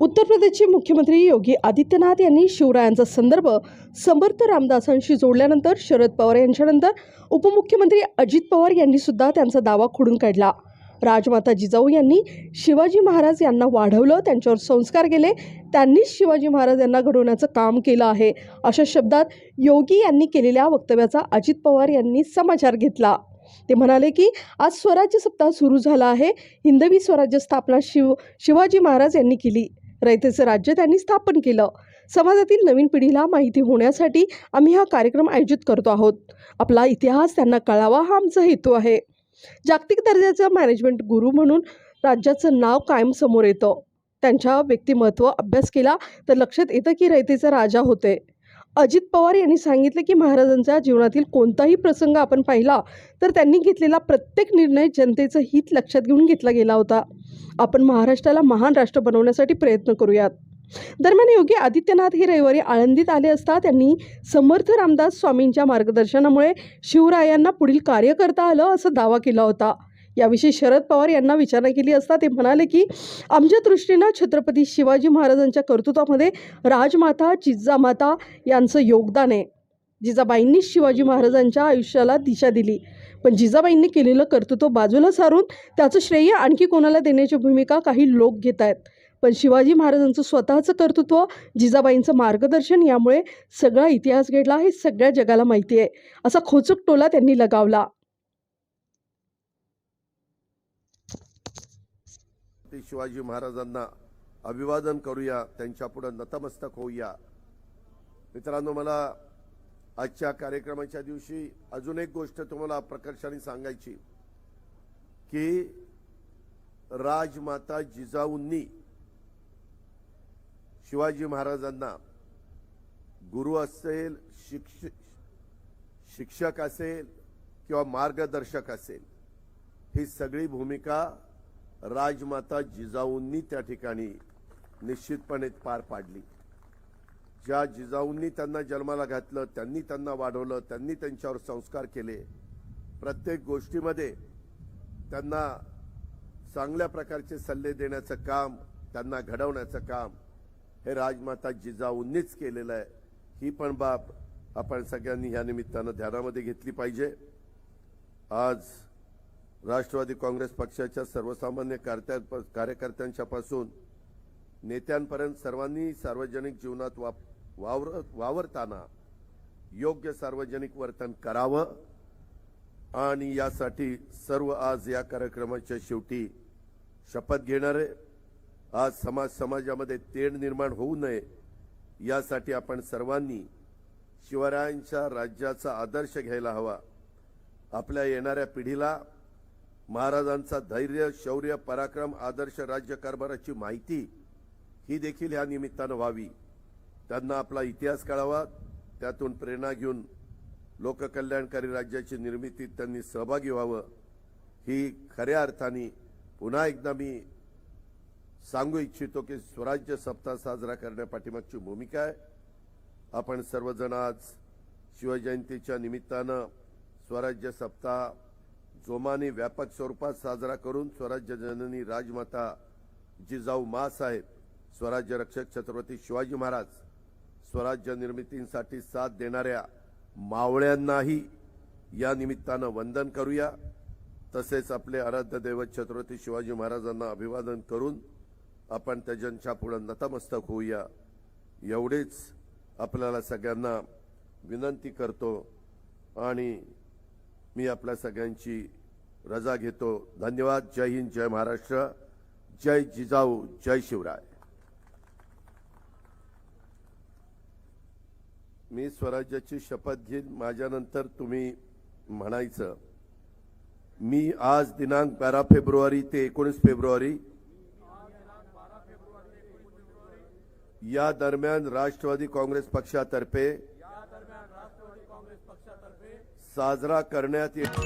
उत्तर प्रदेशचे मुख्यमंत्री योगी आदित्यनाथ यांनी शिवरायांचा संदर्भ समर्थ रामदासांशी जोडल्यानंतर शरद पवार यांच्यानंतर उपमुख्यमंत्री अजित पवार यांनी सुद्धा त्यांचा दावा खोडून काढला. राजमाता जिजाऊ यांनी शिवाजी महाराज यांना वाढवलं त्यांच्यावर संस्कार केले त्यांनीच शिवाजी महाराज यांना घडवण्याचं काम केलं आहे अशा शब्दात योगी यांनी केलेल्या वक्तव्याचा अजित पवार यांनी समाचार घेतला. ते म्हणाले की आज स्वराज्य सप्ताह सुरू झाला आहे हिंदवी स्वराज्य स्थापना शिव शिवाजी महाराज यांनी केली. रयतेचं राज्य त्यांनी स्थापन केलं. समाजातील नवीन पिढीला माहिती होण्यासाठी आम्ही हा कार्यक्रम आयोजित करतो आहोत. आपला इतिहास त्यांना कळावा हा आमचा हेतू आहे. जागतिक दर्जाचं मॅनेजमेंट गुरु म्हणून राज्याचं नाव कायम समोर येतं. त्यांच्या व्यक्तिमत्व अभ्यास केला तर लक्षात येतं की रयतेचा राजा होते. अजित पवार यांनी सांगितले की महाराजांच्या जीवनातील कोणताही प्रसंग आपण पाहिला तर त्यांनी घेतलेला प्रत्येक निर्णय जनतेचं हित लक्षात घेऊन घेतला गेला होता. आपण महाराष्ट्राला महान राष्ट्र बनवण्यासाठी प्रयत्न करूयात. दरम्यान योगी आदित्यनाथ हे रविवारी आळंदीत आले असता त्यांनी समर्थ रामदास स्वामींच्या मार्गदर्शनामुळे शिवरायांना पुढील कार्य करता आलं असं दावा केला होता. याविषयी शरद पवार यांना विचारणा केली असता ते म्हणाले की आमच्या दृष्टीनं छत्रपती शिवाजी महाराजांच्या कर्तृत्वामध्ये राजमाता जिजामाता यांचं योगदान आहे. जिजाबाईंनी शिवाजी महाराजांच्या आयुष्याला दिशा दिली. पण जिजाबाईंनी केलेलं कर्तृत्व बाजूला सारून त्याचं श्रेय आणखी कोणाला देण्याची भूमिका काही लोक घेत आहेत. पण शिवाजी महाराजांचं स्वतःचं कर्तृत्व जिजाबाईंचं मार्गदर्शन यामुळे सगळा इतिहास घडला हे सगळ्या जगाला माहिती आहे. असा खोचक टोला त्यांनी लगावला. ते शिवाजी महाराजांना अभिवादन करूया त्यांच्या पुढे नतमस्तक होऊया. मित्रांनो मला आजच्या कार्यक्रमाच्या दिवशी अजून एक गोष्ट तुम्हाला प्रकर्षाने सांगायची की राजमाता जिजाऊंनी शिवाजी महाराजांना गुरु असेल शिक्ष शिक्षक असेल किंवा मार्गदर्शक असेल ही सगळी भूमिका राजमाता जिजाऊंनी त्या ठिकाणी निश्चितपणे पार पाडली. ज्या जिजाऊंनी त्यांना जन्माला घातलं त्यांनी त्यांना वाढवलं त्यांनी त्यांच्यावर संस्कार केले प्रत्येक गोष्टीमध्ये त्यांना चांगल्या प्रकारचे सल्ले देण्याचं काम त्यांना घडवण्याचं काम हे राजमाता जिजाऊंनीच केलेलं आहे. ही पण बाब आपण सगळ्यांनी या निमित्तानं ध्यानामध्ये घेतली पाहिजे. आज राष्ट्रवादी काँग्रेस पक्षाच्या सर्वसामान्य कार्यकर्त्यांच्यापासून कार्यकर्त्यांच्या नेत्यांपर्यंत सर्वांनी सार्वजनिक जीवनात वावर वावरताना योग्य सार्वजनिक वर्तन करावं. आणि यासाठी सर्व आज या कार्यक्रमाच्या शेवटी शपथ घेणारे आज समाज समाजामध्ये तेढ निर्माण होऊ नये यासाठी आपण सर्वांनी शिवरायांच्या राज्याचा आदर्श घ्यायला हवा. आपल्या येणाऱ्या पिढीला महाराजांचा धैर्य शौर्य पराक्रम आदर्श राज्यकारभाराची माहिती ही देखील ह्या निमित्तानं व्हावी. त्यांना आपला इतिहास कळावा त्यातून प्रेरणा घेऊन लोककल्याणकारी राज्याची निर्मितीत त्यांनी सहभागी व्हावं. ही खऱ्या अर्थाने पुन्हा एकदा मी सांगू इच्छितो की स्वराज्य सप्ताह साजरा करण्यापाठीमागची भूमिका आहे. आपण सर्वजण आज शिवजयंतीच्या निमित्तानं स्वराज्य सप्ताह जोमाने व्यापक स्वरूपात साजरा करून स्वराज्य जननी राजमाता जिजाऊ मासाहेब स्वराज्य रक्षक छत्रपती शिवाजी महाराज स्वराज्य निर्मितीसाठी साथ देणाऱ्या मावळ्यांनाही या निमित्तानं वंदन करूया. तसेच आपले आराध्य दैवत छत्रपती शिवाजी महाराजांना अभिवादन करून आपण त्याच्या पुढे नतमस्तक होऊया. एवढेच आपल्याला सगळ्यांना विनंती करतो आणि मी आपल्या सगळ्यांची रजा घेतो. धन्यवाद. जय हिंद. जय महाराष्ट्र. जय जिजाऊ. जय शिवराय. मी स्वराज्याची शपथ घेईन माझ्यानंतर तुम्ही म्हणायचं. मी आज दिनांक बारा फेब्रुवारी ते एकोणीस फेब्रुवारी या दरम्यान राष्ट्रवादी काँग्रेस पक्षातर्फे साजरा करण्यात येतो